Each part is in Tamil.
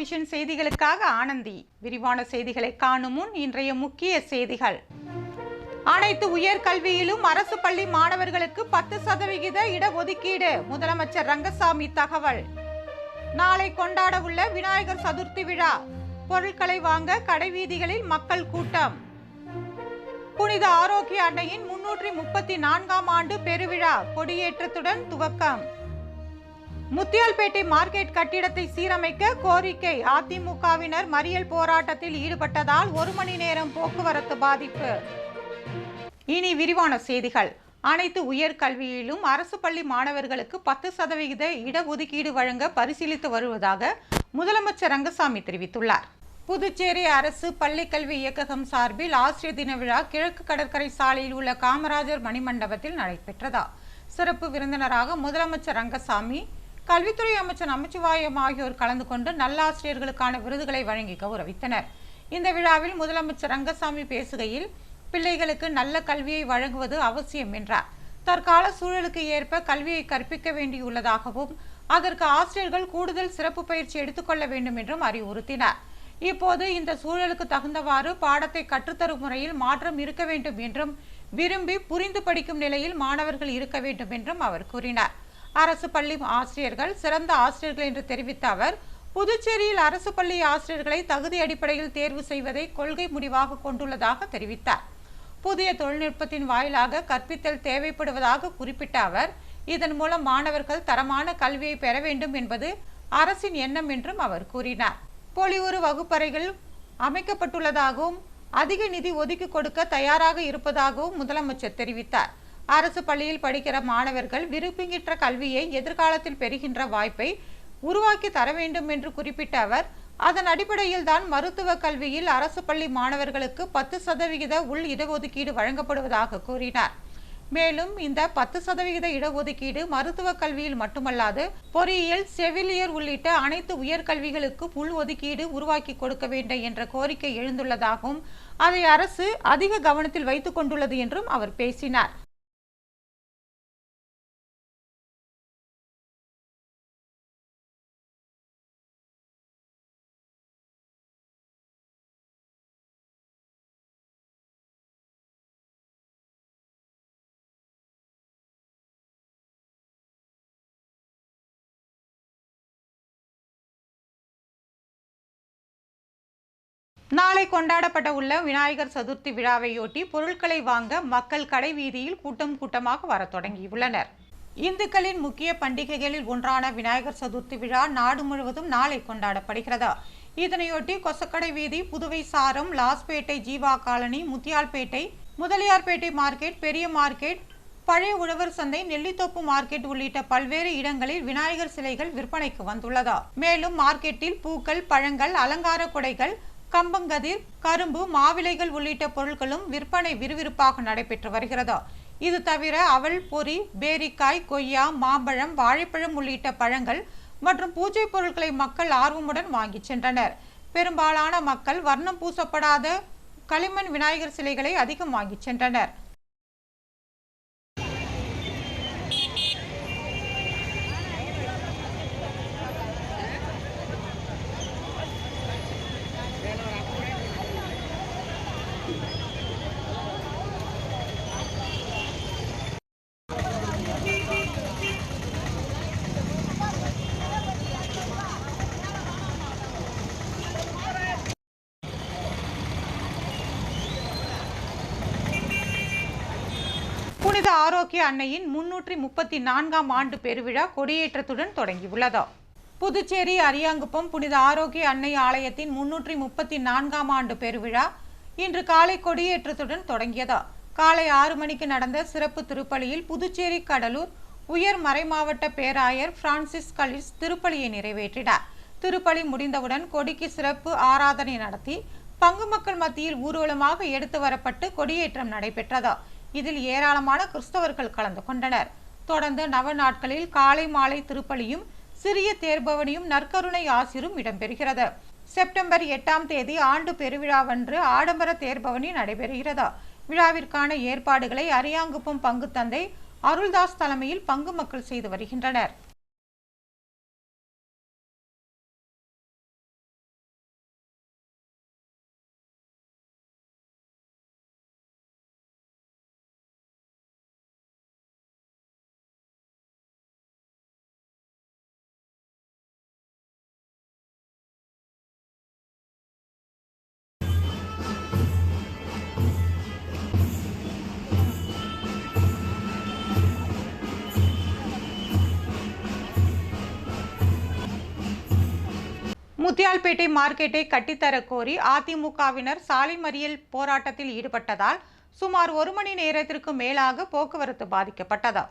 விஷன் செய்திகளுக்காக ஆனந்தி. விரிவான செய்திகளை காணும் முன் இன்றைய முக்கிய செய்திகள். அனைத்து உயர்கல்வியிலும் அரசு பள்ளி மாணவர்களுக்கு பத்து சதவிகித இடஒதுக்கீடு. முதலமைச்சர் ரங்கசாமி தகவல். நாளை கொண்டாட உள்ள விநாயகர் சதுர்த்தி விழா. பொருட்களை வாங்க கடைவீதிகளில் மக்கள் கூட்டம். புனித ஆரோக்கிய அன்னையின் முன்னூற்றி முப்பத்தி நான்காம் ஆண்டு பெருவிழா. கொடியேற்றத்துடன் துவக்கம். முத்தியால்பேட்டை மார்க்கெட் கட்டிடத்தை சீரமைக்க கோரிக்கை. அதிமுகவினர் மறியல் போராட்டத்தில் ஈடுபட்டதால் ஒரு மணி நேரம் போக்குவரத்து பாதிப்பு. இனி விரிவான செய்திகள். அனைத்து உயர்கல்வியிலும் அரசு பள்ளி மாணவர்களுக்கு பத்து சதவிகித இடஒதுக்கீடு வழங்க பரிசீலித்து வருவதாக முதலமைச்சர் ரங்கசாமி தெரிவித்துள்ளார். புதுச்சேரி அரசு பள்ளிக்கல்வி இயக்ககம் சார்பில் ஆசிரியர் தின விழா கிழக்கு கடற்கரை சாலையில் உள்ள காமராஜர் மணிமண்டபத்தில் நடைபெற்றதா? சிறப்பு விருந்தினராக முதலமைச்சர் ரங்கசாமி கல்வித்துறை அமைச்சர் நமச்சிவாயம் ஆகியோர் கலந்து கொண்டு நல்லாசிரியர்களுக்கான விருதுகளை வழங்கி கௌரவித்தனர் இந்த விழாவில் முதலமைச்சர் ரங்கசாமி பேசுகையில் பிள்ளைகளுக்கு நல்ல கல்வியை வழங்குவது அவசியம் என்றார். தற்கால சூழலுக்கு ஏற்ப கல்வியை கற்பிக்க வேண்டியுள்ளதாகவும் அதற்கு ஆசிரியர்கள் கூடுதல் சிறப்பு பயிற்சி எடுத்துக்கொள்ள வேண்டும் என்றும் அறிவுறுத்தினார். இப்போது இந்த சூழலுக்கு தகுந்தவாறு பாடத்தை கற்றுத்தரும் முறையில் மாற்றம் இருக்க வேண்டும் என்றும் விரும்பி புரிந்து படிக்கும் நிலையில் மாணவர்கள் இருக்க வேண்டும் என்றும் அவர் கூறினார். அரசு பள்ளி ஆசிரியர்கள் சிறந்த ஆசிரியர்கள் என்று தெரிவித்த அவர் புதுச்சேரியில் அரசு பள்ளி ஆசிரியர்களை தகுதி அடிப்படையில் தேர்வு செய்வதை கொள்கை முடிவாக கொண்டுள்ளதாக தெரிவித்தார். புதிய தொழில்நுட்பத்தின் வாயிலாக கற்பித்தல் தேவைப்படுவதாக குறிப்பிட்ட அவர் இதன் மூலம் மாணவர்கள் தரமான கல்வியை பெற வேண்டும் என்பது அரசின் எண்ணம் என்றும் அவர் கூறினார். பொலிவுறு வகுப்பறைகள் அமைக்கப்பட்டுள்ளதாகவும் அதிக நிதி ஒதுக்கி கொடுக்க தயாராக இருப்பதாகவும் முதலமைச்சர் தெரிவித்தார். அரசு பள்ளியில் படிக்கிற மாணவர்கள் விரும்புகின்ற கல்வியை எதிர்காலத்தில் பெறுகின்ற வாய்ப்பை உருவாக்கி தர வேண்டும் என்று குறிப்பிட்ட அவர் அதன் அடிப்படையில் தான் மருத்துவ கல்வியில் அரசு பள்ளி மாணவர்களுக்கு பத்து சதவிகித உள் இடஒதுக்கீடு வழங்கப்படுவதாக கூறினார். மேலும் இந்த பத்து சதவிகித இடஒதுக்கீடு மருத்துவ கல்வியில் மட்டுமல்லாது பொறியியல் செவிலியர் உள்ளிட்ட அனைத்து உயர்கல்விகளுக்கு உள் ஒதுக்கீடு உருவாக்கி கொடுக்க வேண்டும் என்ற கோரிக்கை எழுந்துள்ளதாகவும் அதை அரசு அதிக கவனத்தில் வைத்துக் கொண்டுள்ளது என்றும் அவர் பேசினார். நாளை கொண்டாடப்பட உள்ள விநாயகர் சதுர்த்தி விழாவையொட்டி பொருட்களை வாங்க மக்கள் கடை வீதியில் கூட்டம் கூட்டமாக வரத் தொடங்கியுள்ளனர். இந்துக்களின் முக்கிய பண்டிகைகளில் ஒன்றான விநாயகர் சதுர்த்தி விழா நாடு முழுவதும் நாளை கொண்டாடப்படுகிறது? இதனையொட்டி கொசக்கடை வீதி புதுவை சாரம் லாஸ்பேட்டை ஜீவா காலனி முத்தியால்பேட்டை முதலியார்பேட்டை மார்க்கெட் பெரிய மார்க்கெட் பழைய உழவர் சந்தை நெல்லித்தோப்பு மார்க்கெட் உள்ளிட்ட பல்வேறு இடங்களில் விநாயகர் சிலைகள் விற்பனைக்கு வந்துள்ளதா? மேலும் மார்க்கெட்டில் பூக்கள் பழங்கள் அலங்கார கொடைகள் கம்பங்கதிர் கரும்பு மாவிலைகள் உள்ளிட்ட பொருட்களும் விற்பனை விறுவிறுப்பாக நடைபெற்று வருகிறது. இது தவிர அவல் பொரி பேரிக்காய் கொய்யா மாம்பழம் வாழைப்பழம் உள்ளிட்ட பழங்கள் மற்றும் பூஜை பொருட்களை மக்கள் ஆர்வமுடன் வாங்கி சென்றனர். பெரும்பாலான மக்கள் வர்ணம் பூசப்படாத களிமண் விநாயகர் சிலைகளை அதிகம் வாங்கி சென்றனர். புனித ஆரோக்கிய அன்னையின் முன்னூற்றி முப்பத்தி நான்காம் ஆண்டு பெருவிழா கொடியேற்றத்துடன் தொடங்கியுள்ளது. புதுச்சேரி அரியாங்குப்பம் புனித ஆரோக்கிய அன்னை ஆலயத்தின் முன்னூற்றி முப்பத்தி நான்காம் ஆண்டு பெருவிழா இன்று காலை கொடியேற்றத்துடன் தொடங்கியது. காலை ஆறு மணிக்கு நடந்த சிறப்பு திருப்பலியில் புதுச்சேரி கடலூர் உயர் மறைமாவட்ட பேராயர் பிரான்சிஸ் கலிஸ் திருப்பலியை நிறைவேற்றினார். திருப்பலி முடிந்தவுடன் கொடிக்கு சிறப்பு ஆராதனை நடத்தி பங்கு மக்கள் மத்தியில் ஊர்வலமாக எடுத்து வரப்பட்டு கொடியேற்றம் நடைபெற்றது. இதில் ஏராளமான கிறிஸ்தவர்கள் கலந்து கொண்டனர். தொடர்ந்து நவ நாட்களில் காலை மாலை திருப்பலியும் சிறிய தேர்பவனியும் நற்கருணை ஆசிரும் இடம்பெறுகிறது. செப்டம்பர் எட்டாம் தேதி ஆண்டு பெருவிழாவன்று ஆடம்பர தேர்பவனி நடைபெறுகிறது. விழாவிற்கான ஏற்பாடுகளை அரியாங்குப்பம் பங்கு தந்தை அருள்தாஸ் தலைமையில் பங்கு மக்கள் செய்து வருகின்றனர். முத்தியால்பேட்டை மார்க்கெட்டை கட்டித்தர கோரி அதிமுகவினர் சாலை மறியல் போராட்டத்தில் ஈடுபட்டதால் சுமார் ஒரு மணி நேரத்திற்கு மேலாக போக்குவரத்து பாதிக்கப்பட்டது.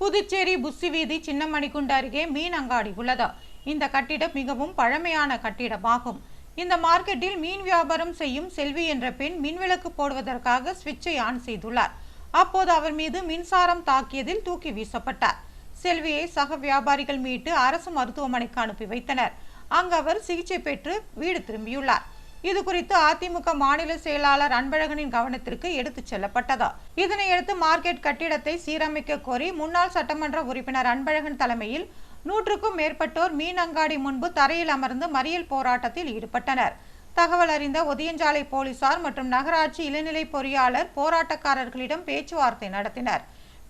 புதுச்சேரி புஸ்ஸி வீதி சின்னமணிக்குண்டு அருகே மீன் அங்காடி உள்ளது. இந்த கட்டிடம் மிகவும் பழமையான கட்டிடமாகும். இந்த மார்க்கெட்டில் மீன் வியாபாரம் செய்யும் செல்வி என்ற பெண் மின்விளக்கு போடுவதற்காக சுவிட்சை ஆன் செய்துள்ளார். அப்போது அவர் மீது மின்சாரம் தாக்கியதில் தூக்கி வீசப்பட்டார். செல்வியை சக வியாபாரிகள் மீட்டு அரசு மருத்துவமனைக்கு அனுப்பி வைத்தனர். அங்கு அவர் சிகிச்சை பெற்று வீடு திரும்பியுள்ளார். இது குறித்து அதிமுக மாநில செயலாளர் அன்பழகனின் கவனத்திற்கு எடுத்துச் செல்லப்பட்டதா. இதனையடுத்து மார்க்கெட் கட்டிடத்தை சீரமைக்க கோரி முன்னாள் சட்டமன்ற உறுப்பினர் அன்பழகன் தலைமையில் நூற்றுக்கும் மேற்பட்டோர் மீன் அங்காடி முன்பு தரையில் அமர்ந்து மறியல் போராட்டத்தில் ஈடுபட்டனர். தகவல் அறிந்த ஒதியஞ்சாலை போலீசார் மற்றும் நகராட்சி இளநிலை பொறியாளர் போராட்டக்காரர்களிடம் பேச்சுவார்த்தை நடத்தினர்.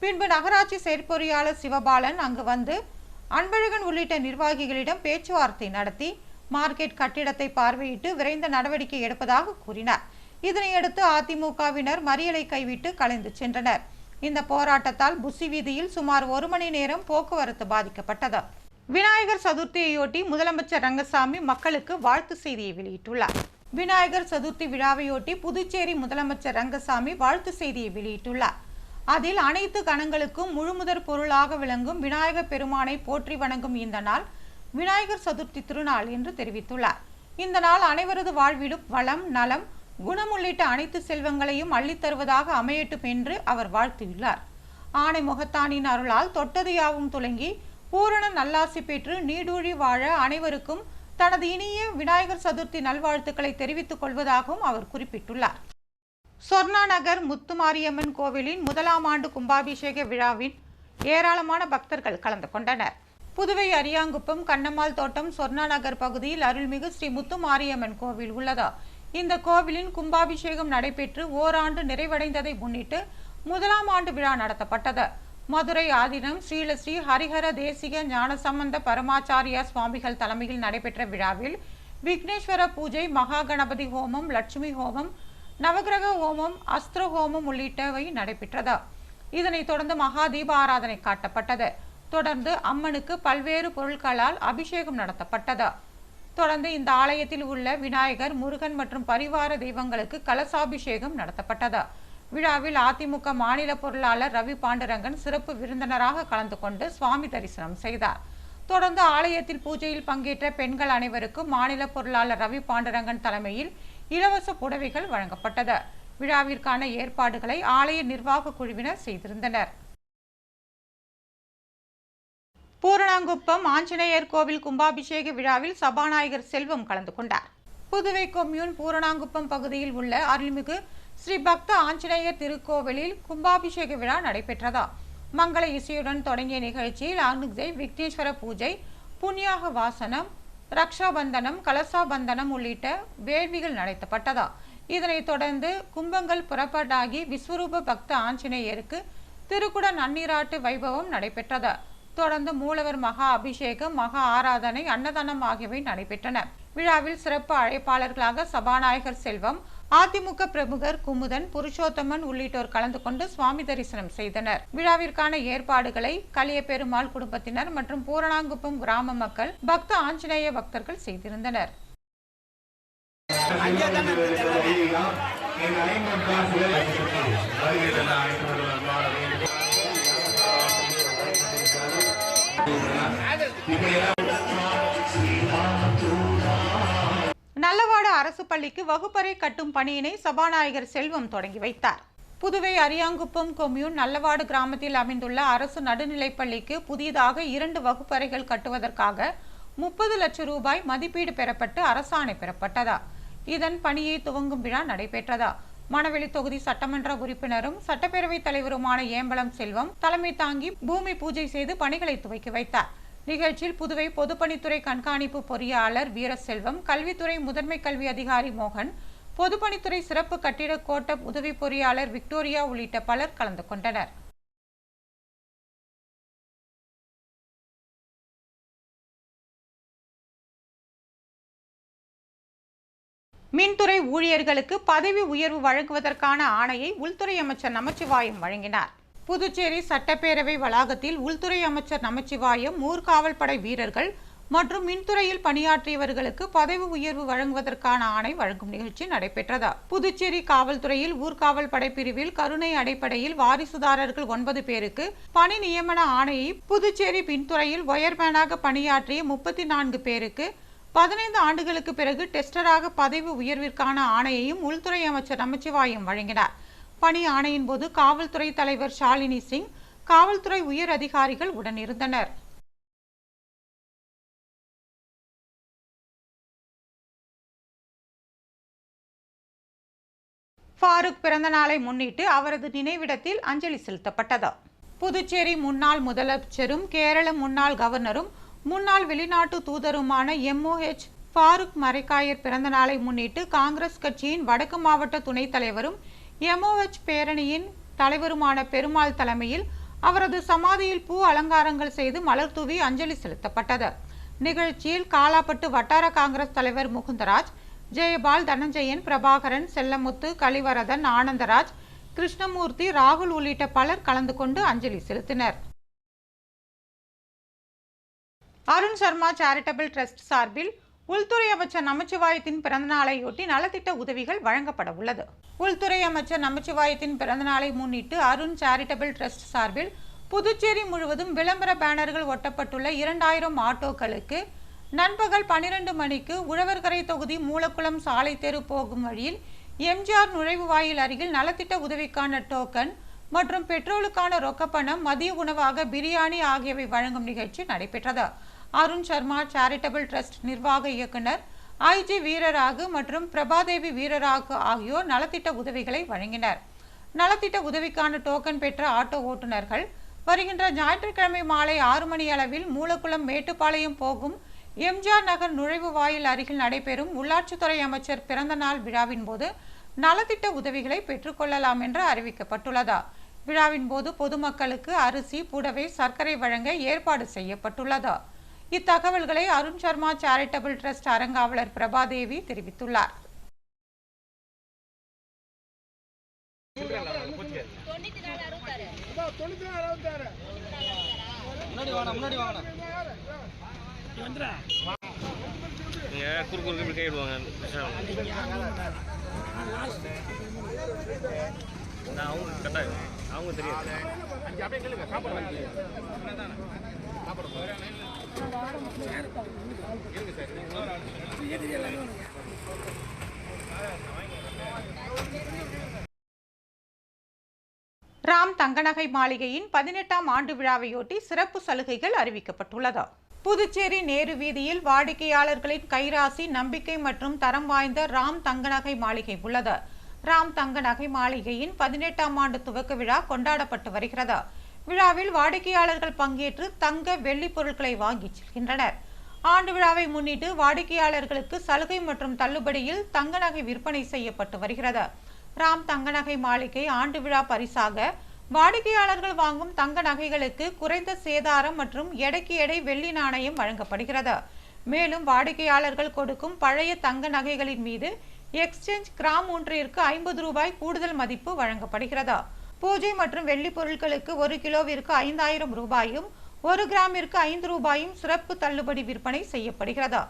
பின்பு நகராட்சி செயற்பொறியாளர் சிவபாலன் அங்கு வந்து அன்பழகன் உள்ளிட்ட நிர்வாகிகளிடம் பேச்சுவார்த்தை நடத்தி மார்க்கெட் கட்டிடத்தை பார்வையிட்டு விரைந்த நடவடிக்கை எடுப்பதாக கூறினார். இதனையடுத்து அதிமுகவினர் மறியலை கைவிட்டு கலைந்து சென்றனர். இந்த போராட்டத்தால் புசி வீதியில் சுமார் ஒரு மணி நேரம் போக்குவரத்து பாதிக்கப்பட்டது. விநாயகர் சதுர்த்தியையொட்டி முதலமைச்சர் ரங்கசாமி மக்களுக்கு வாழ்த்து செய்தியை வெளியிட்டுள்ளார். விநாயகர் சதுர்த்தி விழாவையொட்டி புதுச்சேரி முதலமைச்சர் ரங்கசாமி வாழ்த்து செய்தியை வெளியிட்டுள்ளார். அதில் அனைத்து கணங்களுக்கும் முழுமுதற் பொருளாக விளங்கும் விநாயகர் பெருமானை போற்றி வணங்கும் இந்த நாள் விநாயகர் சதுர்த்தி திருநாள் என்று தெரிவித்துள்ளார். இந்த நாள் அனைவரது வாழ்விலும் வளம் நலம் குணம் உள்ளிட்ட அனைத்து செல்வங்களையும் அள்ளித் தருவதாக அமையட்டும் என்று அவர் வாழ்த்தியுள்ளார். ஆணை முகத்தானின் அருளால் தொட்டது யாவும் துலங்கி பூரண நல்லாசி பெற்று நீடூழி வாழ அனைவருக்கும் தனது இனிய விநாயகர் சதுர்த்தி நல்வாழ்த்துக்களை தெரிவித்துக் கொள்வதாகவும் அவர் குறிப்பிட்டுள்ளார். சொர்ணா நகர் முத்துமாரியம்மன் கோவிலின் முதலாம் ஆண்டு கும்பாபிஷேக விழாவின் ஏராளமான பக்தர்கள் கலந்து கொண்டனர். புதுவை அரியாங்குப்பம் கண்ணம்மாள் தோட்டம் சொர்ணா நகர் பகுதியில் அருள்மிகு ஸ்ரீ முத்துமாரியம்மன் கோவில் உள்ளதா. இந்த கோவிலின் கும்பாபிஷேகம் நடைபெற்று ஓராண்டு நிறைவடைந்ததை முன்னிட்டு முதலாம் ஆண்டு விழா நடத்தப்பட்டது. மதுரை ஆதீனம் ஸ்ரீலஸ்ரீ ஹரிஹர தேசிக ஞானசம்பந்த பரமாச்சாரியா சுவாமிகள் தலைமையில் நடைபெற்ற விழாவில் விக்னேஸ்வர பூஜை மகா கணபதி ஹோமம் லட்சுமி ஹோமம் நவகிரக ஹோமம் அஸ்திர ஹோமம் உள்ளிட்டவை நடைபெற்றது? இதனைத் தொடர்ந்து மகா தீப ஆராதனை காட்டப்பட்டது. தொடர்ந்து அம்மனுக்கு பல்வேறு பொருட்களால் அபிஷேகம் நடத்தப்பட்டது? தொடர்ந்து இந்த ஆலயத்தில் உள்ள விநாயகர் முருகன் மற்றும் பரிவார தெய்வங்களுக்கு கலசாபிஷேகம் நடத்தப்பட்டது? விழாவில் அதிமுக மாநில பொருளாளர் ரவி பாண்டுரங்கன் சிறப்பு விருந்தினராக கலந்து கொண்டு சுவாமி தரிசனம் செய்தார். தொடர்ந்து ஆலயத்தில் பூஜையில் பங்கேற்ற பெண்கள் அனைவருக்கும் மாநில பொருளாளர் ரவி பாண்டுரங்கன் தலைமையில் இலவச புடவைகள் வழங்கப்பட்டது. விழாவிற்கான ஏற்பாடுகளை ஆலய நிர்வாக குழுவினர் செய்திருந்தனர். பூரணாங்குப்பம் ஆஞ்சநேயர் கோவில் கும்பாபிஷேக விழாவில் சபாநாயகர் செல்வம் கலந்து கொண்டார். புதுவை கொம்யூன் பூரணாங்குப்பம் பகுதியில் உள்ள அருள்மிகு ஸ்ரீ பக்த ஆஞ்சநேயர் திருக்கோவிலில் கும்பாபிஷேக விழா நடைபெற்றதா மங்கள இசையுடன் தொடங்கிய நிகழ்ச்சியில் அனுஜை விக்னேஸ்வர பூஜை புண்ணியாக வாசனம் ரக்ஷாபந்தனம் கலசாபந்தனம் உள்ளிட்ட வேள்விகள் நடத்தப்பட்டதா இதனைத் தொடர்ந்து கும்பங்கள் புறப்பட்டாகி விஸ்வரூப பக்த ஆஞ்சநேயருக்கு திருக்குட நன்னீராட்டு வைபவம் நடைபெற்றது. தொடர்ந்து மூலவர் மகா அபிஷேகம் மகா ஆராதனை அன்னதானம் ஆகியவை நடைபெற்றன. விழாவில் சிறப்பு அழைப்பாளர்களாக சபாநாயகர் செல்வம் அதிமுக பிரமுகர் குமுதன் புருஷோத்தமன் உள்ளிட்டோர் கலந்து கொண்டு சுவாமி தரிசனம் செய்தனர். விழாவிற்கான ஏற்பாடுகளை கலியபெருமாள் குடும்பத்தினர் மற்றும் பூரணாங்குப்பம் கிராம மக்கள் பக்த ஆஞ்சநேய பக்தர்கள் செய்திருந்தனர். நல்லவாடு அரசு பள்ளிக்கு வகுப்பறை கட்டும் பணியினை சபாநாயகர் செல்வம் தொடங்கி வைத்தார். புதுவை அரியாங்குப்பம் கொம்யூன் நல்லவாடு கிராமத்தில் அமைந்துள்ள அரசு நடுநிலைப் பள்ளிக்கு புதிதாக இரண்டு வகுப்பறைகள் கட்டுவதற்காக முப்பது லட்சம் ரூபாய் மதிப்பீடு பெறப்பட்டு அரசாணை பெறப்பட்டதா? இதன் பணியை துவங்கும் விழா நடைபெற்றதா? மணவெளி தொகுதி சட்டமன்ற உறுப்பினரும் சட்டப்பேரவைத் தலைவருமான ஏம்பலம் செல்வம் தலைமை தாங்கி பூமி பூஜை செய்து பணிகளை துவக்கி வைத்தார். நிகழ்ச்சியில் புதுவை பொதுப்பணித்துறை கண்காணிப்பு பொறியாளர் வீரசெல்வம் கல்வித்துறை முதன்மை கல்வி அதிகாரி மோகன் பொதுப்பணித்துறை சிறப்பு கட்டிட கோட்ட உதவி பொறியாளர் விக்டோரியா உள்ளிட்ட பலர் கலந்து கொண்டனர். மின்துறை ஊழியர்களுக்கு பதவி உயர்வு வழங்குவதற்கான ஆணையை உள்துறை அமைச்சர் நமச்சிவாயம் வழங்கினார். புதுச்சேரி சட்டப்பேரவை வளாகத்தில் உள்துறை அமைச்சர் நமச்சிவாயம் ஊர்காவல் படை வீரர்கள் மற்றும் மின்துறையில் பணியாற்றியவர்களுக்கு பதவி உயர்வு வழங்குவதற்கான ஆணை வழங்கும் நிகழ்ச்சி நடைபெற்றது. புதுச்சேரி காவல்துறையில் ஊர்காவல் படை பிரிவில் கருணை அடிப்படையில் வாரிசுதாரர்கள் ஒன்பது பேருக்கு பணி நியமன ஆணையை புதுச்சேரி மின்துறையில் ஒயர்மேனாக பணியாற்றிய முப்பத்தி நான்கு பேருக்கு பதினைந்து ஆண்டுகளுக்கு பிறகு டெஸ்டராக பதவி உயர்விற்கான ஆணையையும் உள்துறை அமைச்சர் நமச்சிவாயம் வழங்கினார். பணி ஆணையின் போது காவல்துறை தலைவர் ஷாலினி சிங் காவல்துறை உயர் அதிகாரிகள் உடனிருந்தனர். ஃபாரூக் பிறந்த நாளை முன்னிட்டு அவரது நினைவிடத்தில் அஞ்சலி செலுத்தப்பட்டது. புதுச்சேரி முன்னாள் முதலமைச்சரும் கேரள முன்னாள் கவர்னரும் முன்னாள் வெளிநாட்டு தூதருமான எம்ஓஹெச் ஃபாரூக் மரைக்காயர் பிறந்த நாளை முன்னிட்டு காங்கிரஸ் கட்சியின் வடக்கு மாவட்ட துணைத் தலைவரும் எம்ஓஹெச் பேரணியின் தலைவருமான பெருமாள் தலைமையில் அவரது சமாதியில் பூ அலங்காரங்கள் செய்து மலர் தூவி அஞ்சலி செலுத்தப்பட்டது. நிகழ்ச்சியில் காலாப்பட்டு வட்டார காங்கிரஸ் தலைவர் முகுந்தராஜ் ஜெயபால் தனஞ்சயன் பிரபாகரன் செல்லமுத்து கலிவரதன் ஆனந்தராஜ் கிருஷ்ணமூர்த்தி ராகுல் உள்ளிட்ட பலர் கலந்து கொண்டு அஞ்சலி செலுத்தினர். அருண் சர்மா சேரிட்டபிள் ட்ரஸ்ட் சார்பில் உள்துறை அமைச்சர் நமச்சிவாயத்தின் பிறந்தநாளையொட்டி நலத்திட்ட உதவிகள் வழங்கப்பட உள்ளது. உள்துறை அமைச்சர் நமச்சிவாயத்தின் பிறந்தநாளை முன்னிட்டு அருண் சேரிட்டபிள் ட்ரஸ்ட் சார்பில் புதுச்சேரி முழுவதும் விளம்பர பேனர்கள் ஒட்டப்பட்டுள்ள இரண்டாயிரம் ஆட்டோக்களுக்கு நண்பகல் பனிரெண்டு மணிக்கு உழவர்கரை தொகுதி மூலக்குளம் சாலை தெரு போகும் வழியில் எம்ஜிஆர் நுழைவு வாயில் அருகில் நலத்திட்ட உதவிக்கான டோக்கன் மற்றும் பெட்ரோலுக்கான ரொக்கப்பணம் மதிய உணவாக பிரியாணி ஆகியவை வழங்கும் நிகழ்ச்சி நடைபெற்றது. அருண் சர்மா சேரிட்டபிள் ட்ரஸ்ட் நிர்வாக இயக்குனர் ஐஜி வீரராகு மற்றும் பிரபாதேவி வீரராகு ஆகியோர் நலத்திட்ட உதவிகளை வழங்கினர். நலத்திட்ட உதவிக்கான டோக்கன் பெற்ற ஆட்டோ ஓட்டுநர்கள் வருகின்ற ஞாயிற்றுக்கிழமை மாலை ஆறு மணி அளவில் மூலக்குளம் மேட்டுப்பாளையம் போகும் எம்ஜிஆர் நகர் நுழைவு வாயில் அருகில் நடைபெறும் உள்ளாட்சித்துறை அமைச்சர் பிறந்தநாள் விழாவின் போது நலத்திட்ட உதவிகளை பெற்றுக்கொள்ளலாம் என்று அறிவிக்கப்பட்டுள்ளதா. விழாவின் போது பொதுமக்களுக்கு அரிசி புடவை சர்க்கரை வழங்க ஏற்பாடு செய்யப்பட்டுள்ளதா. இத்தகவல்களை அருண் சர்மா சேரிட்டபிள் ட்ரஸ்ட் அறங்காவலர் பிரபாதேவி தெரிவித்துள்ளார். குறுக்கு குறுக்கு அவங்க கட்டாயம் அவங்க தெரியாது அஞ்சு அப்படியே கேளுங்க. சாப்பாடு வாங்கி. ராம் தங்கநகை மாளிகையின் பதினெட்டாம் ஆண்டு விழாவையொட்டி சிறப்பு சலுகைகள் அறிவிக்கப்பட்டுள்ளது. புதுச்சேரி நேரு வீதியில் வாடிக்கையாளர்களின் கைராசி நம்பிக்கை மற்றும் தரம் வாய்ந்த ராம் தங்கநகை மாளிகை உள்ளது. ராம் தங்க நகை மாளிகையின் பதினெட்டாம் ஆண்டு துவக்க விழா கொண்டாடப்பட்டு வருகிறது. விழாவில் வாடிக்கையாளர்கள் பங்கேற்று தங்க வெள்ளி பொருட்களை வாங்கி செல்கின்றனர். ஆண்டு விழாவை முன்னிட்டு வாடிக்கையாளர்களுக்கு சலுகை மற்றும் தள்ளுபடியில் தங்க நகை விற்பனை செய்யப்பட்டு வருகிறது. ராம் தங்க நகை மாளிகை ஆண்டு விழா பரிசாக வாடிக்கையாளர்கள் வாங்கும் தங்க நகைகளுக்கு குறைந்த சேதாரம் மற்றும் எடைக்கு எடை வெள்ளி நாணயம் வழங்கப்படுகிறது. மேலும் வாடிக்கையாளர்கள் கொடுக்கும் பழைய தங்க நகைகளின் மீது எக்ஸ்சேஞ்ச் கிராம் ஒன்றிற்கு ஐம்பது ரூபாய் கூடுதல் மதிப்பு வழங்கப்படுகிறது. பூஜை மற்றும் வெள்ளி பொருட்களுக்கு ஒரு கிலோவிற்கு ஐந்தாயிரம் ரூபாயும் ஒரு கிராமிற்கு ஐந்து ரூபாயும் சிறப்பு தள்ளுபடி விற்பனை செய்யப்படுகிறது.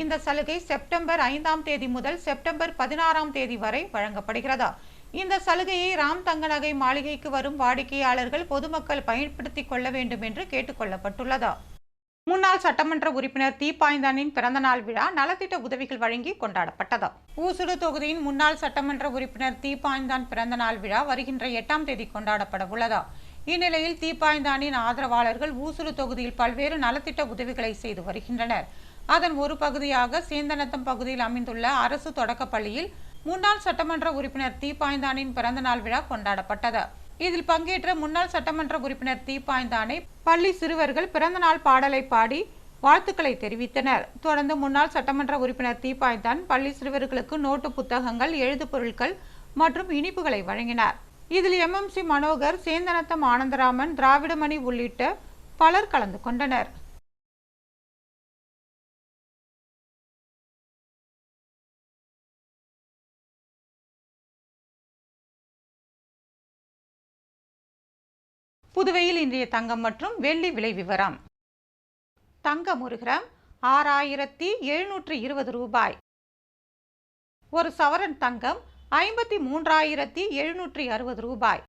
இந்த சலுகை செப்டம்பர் ஐந்தாம் தேதி முதல் செப்டம்பர் பதினாறாம் தேதி வரை வழங்கப்படுகிறது. இந்த சலுகையை ராம் தங்க நகை மாளிகைக்கு வரும் வாடிக்கையாளர்கள் பொதுமக்கள் பயன்படுத்திக் கொள்ள வேண்டும் என்று கேட்டுக்கொள்ளப்பட்டுள்ளது முன்னாள் சட்டமன்ற உறுப்பினர் தீப்பாய்ந்தானின் பிறந்தநாள் விழா நலத்திட்ட உதவிகள் வழங்கி கொண்டாடப்பட்டது. ஊசுடு தொகுதியின் முன்னாள் சட்டமன்ற உறுப்பினர் தீப்பாய்ந்தான் பிறந்தநாள் விழா வருகின்ற எட்டாம் தேதி கொண்டாடப்பட உள்ளது. இந்நிலையில் தீப்பாய்ந்தானின் ஆதரவாளர்கள் ஊசுடு தொகுதியில் பல்வேறு நலத்திட்ட உதவிகளை செய்து வருகின்றனர். அதன் ஒரு பகுதியாக சேந்தனத்தம் பகுதியில் அமைந்துள்ள அரசு தொடக்கப்பள்ளியில் முன்னாள் சட்டமன்ற உறுப்பினர் தீப்பாய்ந்தானின் பிறந்தநாள் விழா கொண்டாடப்பட்டது. இதில் பங்கேற்ற முன்னாள் சட்டமன்ற உறுப்பினர் தீப்பாய்ந்தானை பள்ளி சிறுவர்கள் பிறந்தநாள் பாடலை பாடி வாழ்த்துக்களை தெரிவித்தனர். தொடர்ந்து முன்னாள் சட்டமன்ற உறுப்பினர் தீப்பாய்ந்தான் பள்ளி சிறுவர்களுக்கு நோட்டு புத்தகங்கள் எழுது பொருட்கள் மற்றும் இனிப்புகளை வழங்கினார். இதில் எம்எம்சி மனோகர் சேந்தனத்தம் ஆனந்தராமன் திராவிடமணி உள்ளிட்ட பலர் கலந்து கொண்டனர். புதுவையில் இன்றைய தங்கம் மற்றும் வெள்ளி விலை விவரம். தங்கம் ஒரு கிராம் ஆறாயிரத்தி எழுநூற்றி இருபது ரூபாய். ஒரு சவரன் தங்கம் ஐம்பத்தி மூன்றாயிரத்தி எழுநூற்றி அறுபது ரூபாய்.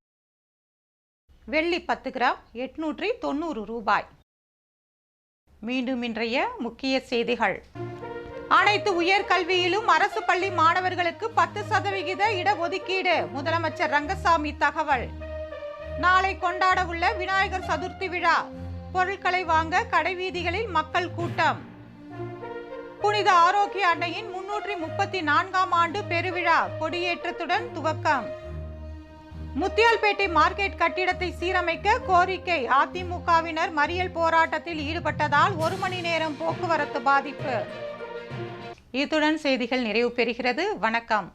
வெள்ளி பத்து கிராம் எட்நூற்றி தொண்ணூறு ரூபாய். மீண்டும் இன்றைய முக்கிய செய்திகள். அனைத்து உயர்கல்வியிலும் அரசு பள்ளி மாணவர்களுக்கு பத்து சதவிகித இடஒதுக்கீடு. முதலமைச்சர் ரங்கசாமி தகவல். நாளை கொண்டாட உள்ள விநாயகர் சதுர்த்தி விழா. பொருட்களை வாங்க கடைவீதிகளில் மக்கள் கூட்டம். புனித ஆரோக்கிய அன்னையின் முன்னூற்றி முப்பத்தி நான்காம் ஆண்டு பெருவிழா கொடியேற்றத்துடன் துவக்கம். முத்தியால்பேட்டை மார்க்கெட் கட்டிடத்தை சீரமைக்க கோரிக்கை அதிமுகவினர் மறியல் போராட்டத்தில் ஈடுபட்டதால் ஒரு மணி நேரம் போக்குவரத்து பாதிப்பு. இத்துடன் செய்திகள் நிறைவு பெறுகிறது. வணக்கம்.